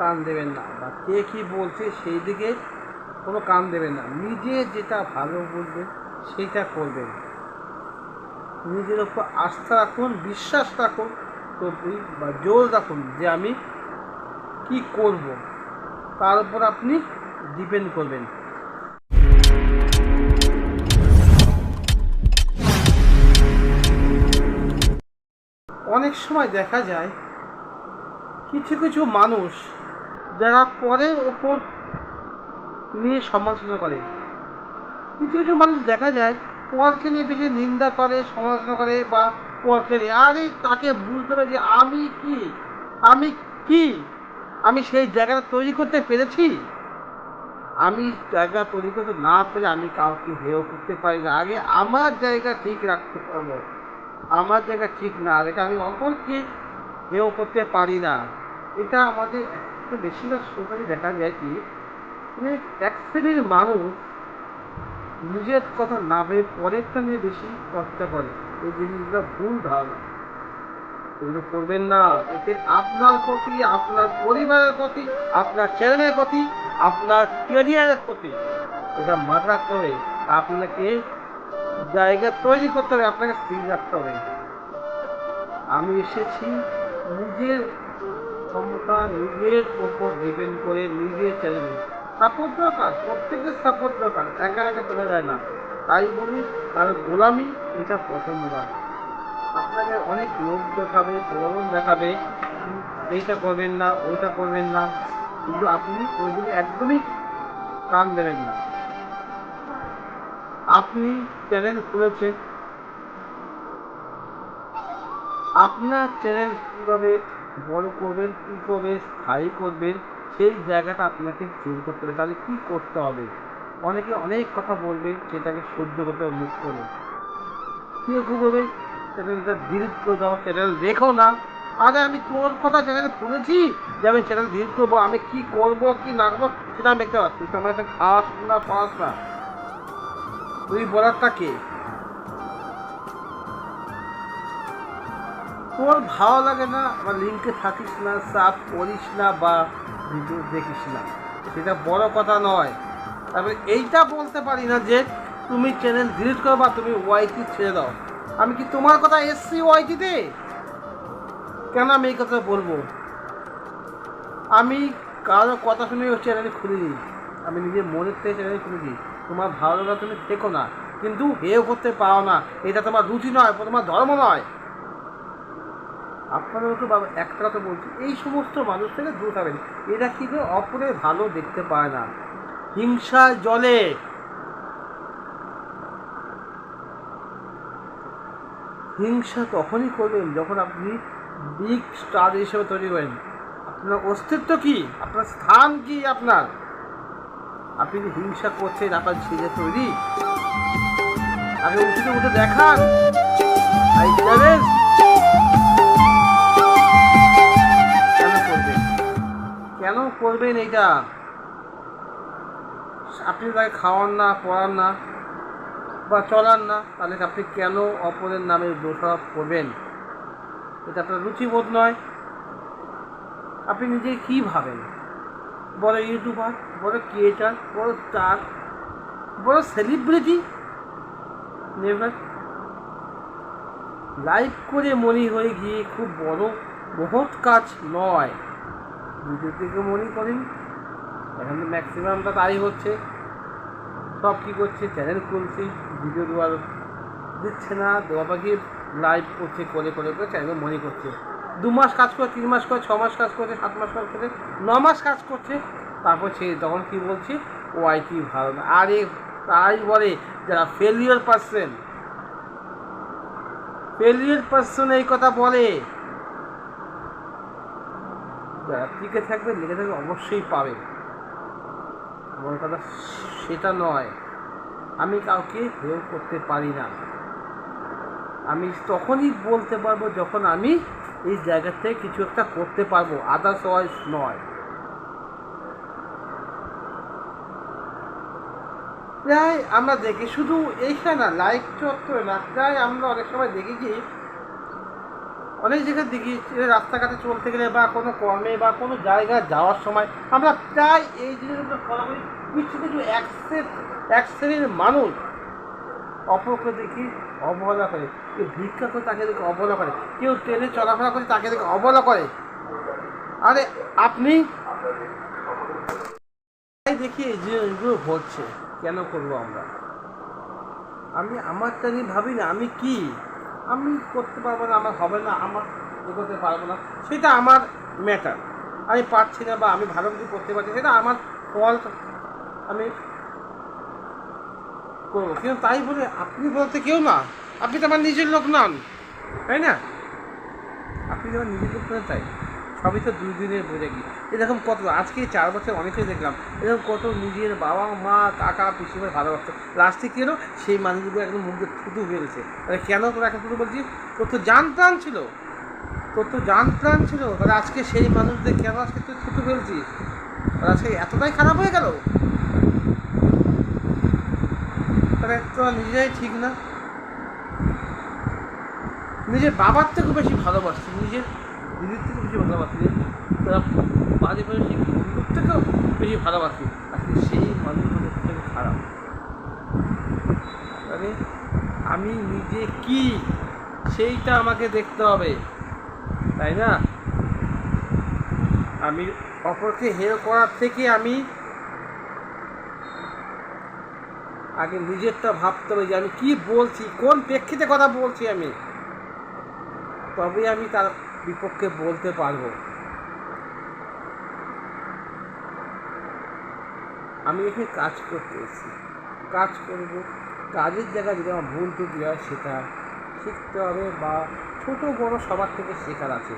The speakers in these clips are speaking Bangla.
কান দেবেন না, বা কে কী বলছে সেই দিকে কোনো কান দেবেন না। নিজে যেটা ভালো বুঝবেন সেইটা করবেন। নিজের ওপর আস্থা রাখুন, বিশ্বাস রাখুন তো বা জোর রাখুন যে আমি কি করব, তার উপর আপনি ডিপেন্ড করবেন। অনেক সময় দেখা যায় কিছু কিছু মানুষ যারা পরের ওপর নিয়ে সমালোচনা করে। কিছু কিছু মানুষ দেখা যায় পরকে নিয়ে বেশি নিন্দা করে, সমালোচনা করে বা পরকে নিয়ে। আরে তাকে বুঝতে হবে যে আমি কি? আমি কি? আমি সেই জায়গাটা তৈরি করতে পেরেছি? আমি জায়গা তৈরি করতে না পেরে আমি কাউকে হেয় করতে পারি না। আগে আমার জায়গা ঠিক রাখতে পারব। আমার জায়গা ঠিক না রেখে আমি অপরকে হেয় করতে পারি না। এটা আমাদের একটু বেশিরভাগ সময় দেখা যায় কি মানে এক শ্রেণির মানুষ নিজের কথা না ভেবে পরেরটা নিয়ে বেশি চর্চা করে। এই জিনিসগুলো ভুল ধারণা। এগুলো করবেন না। এতে আপনার ক্ষতি আপনার পরিবারের ক্ষতি আপনার চ্যানেলের ক্ষতি আপনার ক্যারিয়ারের ক্ষতি এটা মাথা রাখতে হবে। আপনাকে জায়গা তৈরি করতে হবে, আপনাকে স্থির রাখতে হবে। আমি এসেছি নিজের ক্ষমতা নিজের উপর ডিপেন্ড করে নিজের চ্যালেঞ্জ সাপোর্ট দরকার, প্রত্যেকের সাপোর্ট দরকার, একা একা চলে যায় না। তাই বলি, তার গোলামি এটা পছন্দ নয় আপনাকে অনেক লোক দেখাবে, প্রলোভন দেখাবে, এইটা করবেন না, ওইটা করবেন না। কিন্তু আপনি ওইগুলো একদমই কান দেবেন না। আপনি চ্যানেল খুলেছেন আপনার চ্যানেল কীভাবে বড় করবেন, কী করবেন, স্থায়ী করবেন, সেই জায়গাটা আপনাকে চুজ করতে হবে। তাহলে কী করতে হবে? অনেকে অনেক কথা বলবে, সেটাকে সহ্য করতে হবে, মুখ করে। কেউ কী করবে? চ্যানেলটা ডিলিট করে দাও চ্যানেল দেখো না। আরে আমি তোর কথা চ্যানেলে শুনেছি যে আমি চ্যানেল ডিলিট করব, আমি কি করব, কি না করব, সেটা আমি দেখতে পাচ্ছি তুই আমার একটা খাস না, পাস না। তুই বলারটা কে? তোর ভালো লাগে না বা লিঙ্কে থাকিস না সাব করিস না বা ভিডিও দেখিস না। সেটা বড় কথা নয়। তারপরে এইটা বলতে পারি না যে তুমি চ্যানেল ডিলিট করো বা তুমি ওয়াইটি ছেড়ে দাও। আমি কি তোমার কথা এসছি ওয়াইটিতে কেন আমি এই কথা বলব? আমি কারও কথা শুনে ওই চ্যানেল খুলিনি। আমি নিজের মনের থেকে চ্যানেল খুলেছি তোমার ভালো লাগা তুমি থেকো না। কিন্তু হেও করতে পারো না। এটা তোমার রুচি নয় তোমার ধর্ম নয়। আপনাদেরও তো বাবা একটা কথা বলছি এই সমস্ত মানুষ থেকে দূর থাকবেন এরা কিন্তু অপরের ভালো দেখতে পায় না। হিংসা জলে। হিংসা তখনই করবেন যখন আপনি বিগ স্টার হিসেবে তৈরি করেন আপনার অস্তিত্ব কি? আপনার স্থান কি আপনার? আপনি যে হিংসা করছেন, আপনার ছেলে তৈরি। আগে উঠে উঠে দেখান। আই করবেন এইটা। আপনি তাকে খাওয়ান না, পড়ান না বা চলান না, তাহলে আপনি কেন অপরের নামে দোষারোপ করবেন? এটা আপনার রুচিবোধ নয়। আপনি নিজে কী ভাবেন? বড় ইউটিউবার, বড় ক্রিয়েটার বড় স্টার বড় সেলিব্রিটি নেভার লাইভ করে মনে হয়ে গিয়ে খুব বড় মহৎ কাজ নয়। ভিডিও থেকে মনে করেন। এখন তো ম্যাক্সিমামটা তাই হচ্ছে। সব কী করছে? চ্যানেল খুলছে ভিডিও দেওয়ার দিচ্ছে না। দেওয়া পাখি লাইভ করছে, করে করে করে চ্যানেল মনে করছে। দু মাস কাজ করে, তিন মাস করে, ছ মাস কাজ করছে, সাত মাস কাজ করছে, ন মাস কাজ করছে। তারপর সে তখন কী বলছে? ও আইটি ভালো না আরে তাই বলে, যারা ফেলিওর পার্সেন ফেলিওর পার্সন এই কথা বলে। টিকে থাকবে, লেগে থাকবে, অবশ্যই পাবে। আমার কথা, সেটা নয়। আমি কাউকে হেয় করতে পারি না। আমি তখনই বলতে পারব যখন আমি এই জায়গা থেকে কিছু একটা করতে পারব। আদার্স ওয়াইজ নয়। প্রায় আমরা দেখি, শুধু এইখানে লাইক চত্বরে না, প্রায় আমরা অনেক সময় দেখি কি অনেক জায়গায় দেখি রাস্তাঘাটে চলতে গেলে বা কোনো কর্মে বা কোনো জায়গায় যাওয়ার সময় আমরা প্রায় এই জিনিসগুলো ফলো করি কিছু কিছু এক শ্রে- এক শ্রেণির মানুষ অপরকে দেখি অবহেলা করে। কেউ ভিক্ষা করে তাকে দেখে অবহেলা করে, কেউ ট্রেনে চলাফেরা করে তাকে দেখে অবহেলা করে। আরে আপনি দেখি এই জিনিসগুলো হচ্ছে, কেন করব আমরা? আমি আমারটা নিয়ে ভাবি না, আমি কি? আমি করতে পারব না, আমার হবে না, আমার করতে পারব না, সেটা আমার ম্যাটার আমি পারছি না বা আমি ভালো কিছু করতে পারছি সেটা আমার ফল আমি করব। কিন্তু তাই বলে আপনি বলতে কেউ না, আপনি তো আমার নিজের লোক নন, তাই না? আপনি যেমন নিজের লোক নয় তাই। সবই তো দুই দিনের কি এরকম কত, আজকে চার বছর অনেকেই দেখলাম। এরকম কত নিজের বাবা, মা, কাকা, পিসিমার ভালোবাসত লাস্টে কি হলো? সেই মানুষগুলো একদম মুখে থুতু বেরোছে তাহলে কেন তোরা এখন থুতু বলছিস? তোর তো জান প্রাণ ছিল। তোর তো জান প্রাণ ছিল। তাহলে আজকে সেই মানুষদের কেন আজকে তুই থুতু ফেলছিস তাহলে আজকে এতটাই খারাপ হয়ে গেল। তাহলে তো নিজেরাই ঠিক না। নিজের বাবার থেকে বেশি ভালোবাসছি নিজের বেশি ভালোবাসি। তারা পারিপার্শ্বিক বন্ধুর থেকেও বেশি ভালোবাসি। আজকে সেই মানুষগুলো থেকে খারাপ। মানে আমি নিজে কি সেইটা আমাকে দেখতে হবে, তাই না? আমি অপরকে হেয় করার থেকে আমি আগে নিজেরটা ভাবতে হবে যে আমি কি বলছি, কোন প্রেক্ষিতে কথা বলছি আমি? তবে আমি তার বিপক্ষে বলতে পারব। আমি এখানে কাজ করতে এসেছি। কাজ করব। কাজের জায়গায় যদি আমার ভুল ত্রুটি হয়, সেটা শিখতে হবে বা ছোট বড় সবার থেকে শেখার আছে।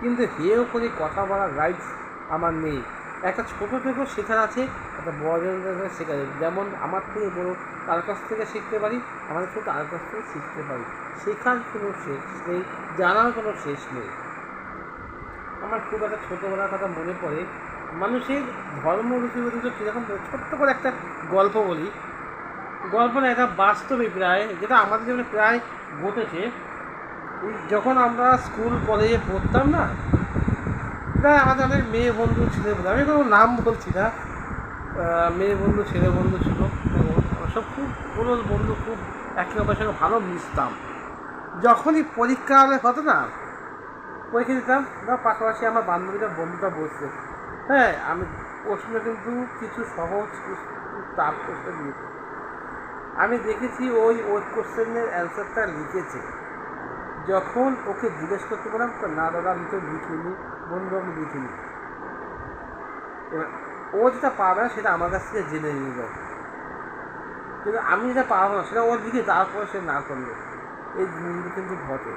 কিন্তু হেও করে কথা বলার রাইটস আমার নেই। একটা ছোটো থেকেও শেখার আছে, একটা বড়দের থেকে শেখার যেমন আমার থেকে বড় তার কাছ থেকে শিখতে পারি আমাদের ছোটো তার কাছ থেকে শিখতে পারি। শেখার কোনো শেষ নেই, জানার কোনো শেষ নেই। আমার খুব একটা ছোটোবেলার কথা মনে পড়ে। মানুষের ধর্ম রুচিগুলো কীরকম ছোট্ট করে একটা গল্প বলি। গল্প না, এটা বাস্তবে প্রায়, যেটা আমাদের জীবনে প্রায় ঘটেছে। যখন আমরা স্কুল, কলেজে পড়তাম না, প্রায় আমাদের অনেক মেয়ে বন্ধু, ছিল আমি কোনো নাম বলছি না। মেয়ে বন্ধু, ছেলে বন্ধু ছিল সব খুব পুরো বন্ধু, খুব একে অপরের সঙ্গে ভালো মিশতাম। যখনই পরীক্ষা হতো না পরীক্ষা দিতাম? বা পাশাপাশি আমার বান্ধবীরা বন্ধুটা বসছে। হ্যাঁ আমি প্রশ্ন কিন্তু কিছু সহজ তার প্রশ্ন দিয়েছি। আমি দেখেছি ওই ওই কোশ্চেনের অ্যান্সারটা লিখেছে। যখন ওকে জিজ্ঞেস করতে বললাম, তো না দাদা, আমি তো লিখিনি। বন্ধু, আমি লিখিনি। এবার, ও যেটা পাবে না, সেটা আমার কাছ থেকে জেনে নিয়ে নিল কিন্তু আমি যেটা পারব না, সেটা ওর দিকে তারপরে সে না করল। এই জিনিসগুলো কিন্তু ঘটে।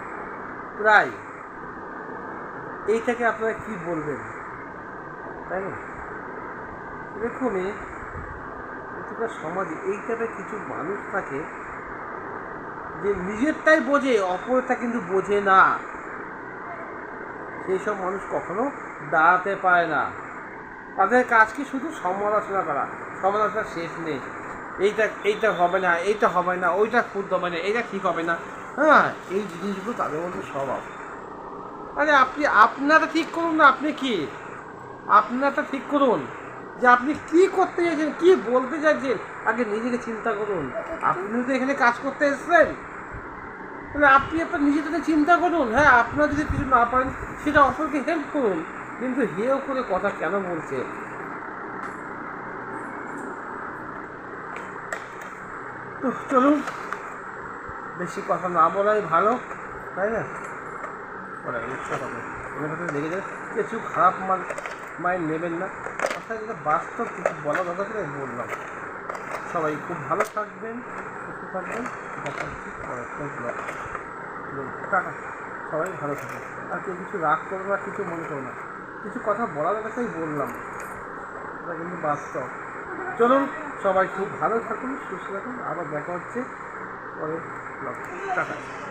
প্রায় এইটাকে আপনারা কি বলবেন? তাই না? দেখুন এখানকার সমাজে এই টাইপের কিছু মানুষ থাকে যে নিজেরটাই বোঝে, অপরটা কিন্তু বোঝে না। সেই সব মানুষ কখনো দাঁড়াতে পারে না। তাদের কাজ কি শুধু সমালোচনা করা? সমালোচনা শেষ নেই। এইটা এইটা হবে না, এইটা হবে না, ওইটা খুদ হবে না, এইটা ঠিক হবে না। হ্যাঁ এই জিনিসগুলো তাদের মধ্যে স্বভাব। আরে আপনি আপনারা ঠিক করুন না, আপনি কি? আপনারটা ঠিক করুন যে আপনি কি করতে চাইছেন, কি বলতে চাইছেন, আগে নিজেকে চিন্তা করুন। আপনি তো এখানে কাজ করতে এসেছেন। তাহলে আপনি আপনার নিজেকে চিন্তা করুন। হ্যাঁ আপনার যদি কিছু না পারেন, সেটা অপরকে হেল্প করুন। কিন্তু হেও করে কথা কেন বলছে? তো চলুন, বেশি কথা না বলাই ভালো, তাই না? হয়তো লেগে যাবে কিছু খারাপ মান মাইন্ড নেবেন না। অর্থাৎ যেটা বাস্তব কিছু বলা দরকার ছিল বললাম। সবাই খুব ভালো থাকবেন, সুস্থ থাকবেন, দেখা হচ্ছে পরের ব্লগ। টাটা। সবাই ভালো থাকবেন আর কেউ কিছু রাগ করবে না, কিছু মনে করবে না। কিছু কথা বলার কথাই বললাম। এটা কিন্তু বাস্তব। চলুন, সবাই খুব ভালো থাকুন, সুস্থ থাকুন। আবার দেখা হচ্ছে ব্লগ। টাটা।